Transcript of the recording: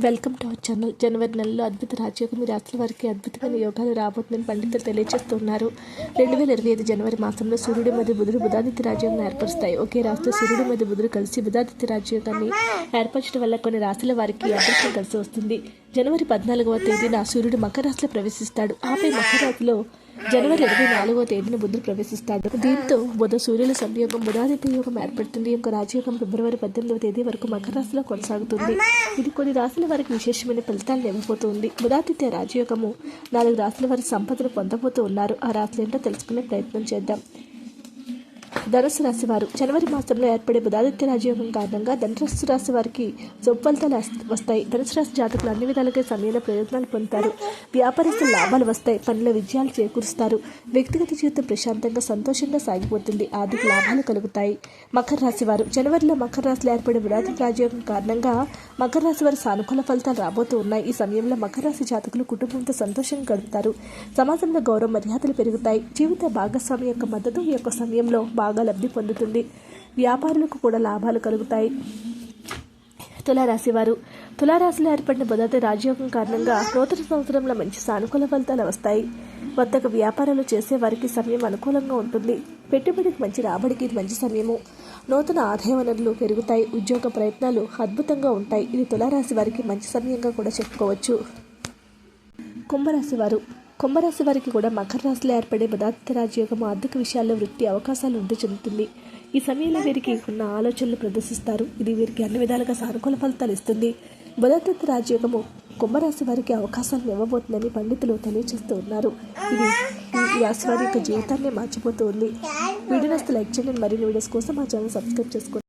Welcome to our channel జనవరి నెలలో అద్భుత రాజ్యోగం మీ వారికి అద్భుతమైన యోగాలు రాబోతుందని పండితులు తెలియజేస్తున్నారు రెండు వేల ఇరవై ఐదు జనవరి మాసంలో సూర్యుడు మరియు బుధుడు బుధాదిత్య రాజయోగం ఏర్పరుస్తాయి. ఒకే రాశిలో సూర్యుడు మరియు బుధుడు కలిసి బుధాదిత్య రాజ్యోగాన్ని ఏర్పరచడం వల్ల కొన్ని రాశుల వారికి అదృష్టం కలిసి వస్తుంది. జనవరి పద్నాలుగవ తేదీన సూర్యుడు మకర రాశిలో ప్రవేశిస్తాడు. ఆపై మకర రాశిలో జనవరి ఇరవై నాలుగవ తేదీన బుద్ధుడు ప్రవేశిస్తాడు. దీంతో బుధ సూర్యుల సంయోగం బుధాదిత్య యోగం ఏర్పడుతుంది. ఈ యొక్క రాజయోగం ఫిబ్రవరి పద్దెనిమిదవ తేదీ వరకు మకర రాశిలో కొనసాగుతుంది. ఇది కొన్ని రాశుల వారికి విశేషమైన ఫలితాలను ఇవ్వబోతుంది. బుధాదిత్య రాజయోగము నాలుగు రాశుల వారి సంపదను పొందబోతూ ఉన్నారు. ఆ రాశులు ఏంటో తెలుసుకునే ప్రయత్నం చేద్దాం. ధనుసు రాశి వారు జనవరి మాసంలో ఏర్పడే బుధాదిత్య రాజయోగం కారణంగా ధనుసు రాశి వారికి ఫలితాలు వస్తాయి. ధనుసు రాశి జాతకులు అన్ని విధాలుగా సమయంలో ప్రయోజనాలు పొందుతారు. వ్యాపారస్తులు లాభాలు వస్తాయి. పనుల విజయాలు చేకూరుస్తారు. వ్యక్తిగత జీవితం ప్రశాంతంగా సంతోషంగా సాగిపోతుంది. ఆర్థిక లాభాలు కలుగుతాయి. మకర రాశి వారు జనవరిలో మకర రాశిలో ఏర్పడే బుధాదిత్య రాజయోగం కారణంగా మకర రాశి వారి సానుకూల ఫలితాలు రాబోతూ ఉన్నాయి. ఈ సమయంలో మకర రాశి జాతకులు కుటుంబంతో సంతోషంగా గడుపుతారు. సమాజంలో గౌరవ మర్యాదలు పెరుగుతాయి. జీవిత భాగస్వామి యొక్క మద్దతు ఈ యొక్క సమయంలో బాగా లబ్ధి పొందుతుంది. వ్యాపారులకు కూడా లాభాలు కలుగుతాయి. తులారాశివారు. తులారాశిలో ఏర్పడిన మొదటి రాజయోగం కారణంగా నూతన సంవత్సరంలో మంచి సానుకూల ఫలితాలు వస్తాయి. వర్తక వ్యాపారాలు చేసే వారికి సమయం అనుకూలంగా ఉంటుంది. పెట్టుబడికి మంచి రాబడికి ఇది మంచి సమయము. నూతన ఆదాయ వనరులు పెరుగుతాయి. ఉద్యోగ ప్రయత్నాలు అద్భుతంగా ఉంటాయి. ఇది తులారాశి వారికి మంచి సమయంగా కూడా చెప్పుకోవచ్చు. కుంభరాశి వారు కుంభరాశి వారికి కూడా మకర రాశిలో ఏర్పడే పదార్థ రాజయోగం ఆర్థిక విషయాల్లో వృత్తి అవకాశాలు వృద్ధి చెందుతుంది. ఈ సమయంలో వీరికి ఉన్న ఆలోచనలు ప్రదర్శిస్తారు. ఇది వీరికి అన్ని విధాలుగా సానుకూల ఫలితాలు ఇస్తుంది. బుధతత్వ రాజయోగము కుంభరాశి వారికి అవకాశాలను ఇవ్వబోతుందని పండితులు తెలియజేస్తూ ఉన్నారు. ఇది ఈ రాశి వారి యొక్క జీవితాన్ని మార్చిపోతూ ఉంది వీడియోస్ లైక్ చేయండి. మరిన్ని వీడియోస్ కోసం మా ఛానల్ సబ్స్క్రైబ్ చేసుకోండి.